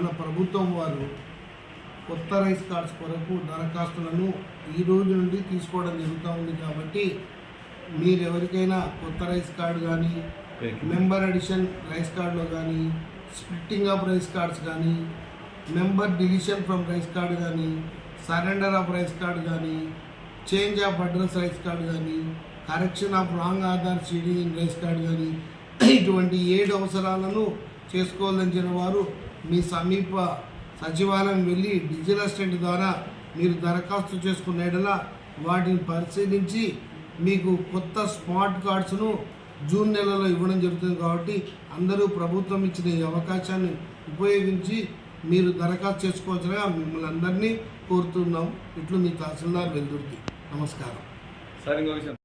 మన ప్రభుత్వం వారు కొత్త రైస్ కార్డ్స్ కొరకు దరఖాస్తులను ఈ రోజు నుండి తీసుకోవడం జరుగుతూ ఉంది కాబట్టి మీరు ఎవరికైనా కొత్త రైస్ కార్డు కానీ మెంబర్ అడిషన్ రైస్ కార్డులో కానీ స్ప్లిట్టింగ్ ఆఫ్ రైస్ కార్డ్స్ కానీ member deletion from rice card కానీ సరెండర్ ఆఫ్ రైస్ కార్డు కానీ change of address rice card కానీ correction of wrong Aadhaar seeding in rice card కానీ ఇటువంటి ఏడు అవసరాలను చేసుకోవాలని వారు మీ సమీప సచివాలయం వెళ్ళి డిజిటల్ అసిస్టెంట్ ద్వారా మీరు దరఖాస్తు చేసుకున్న ఎడల వాటిని పరిశీలించి మీకు కొత్త స్మార్ట్ కార్డ్స్ను జూన్ నెలలో ఇవ్వడం జరుగుతుంది కాబట్టి అందరూ ప్రభుత్వం ఇచ్చిన ఈ అవకాశాన్ని ఉపయోగించి మీరు దరఖాస్తు చేసుకోవచ్చుగా మిమ్మల్ని అందరినీ కోరుతున్నాం. ఇట్లు మీ తహసీల్దార్ వెల్దుర్తి. నమస్కారం. సరే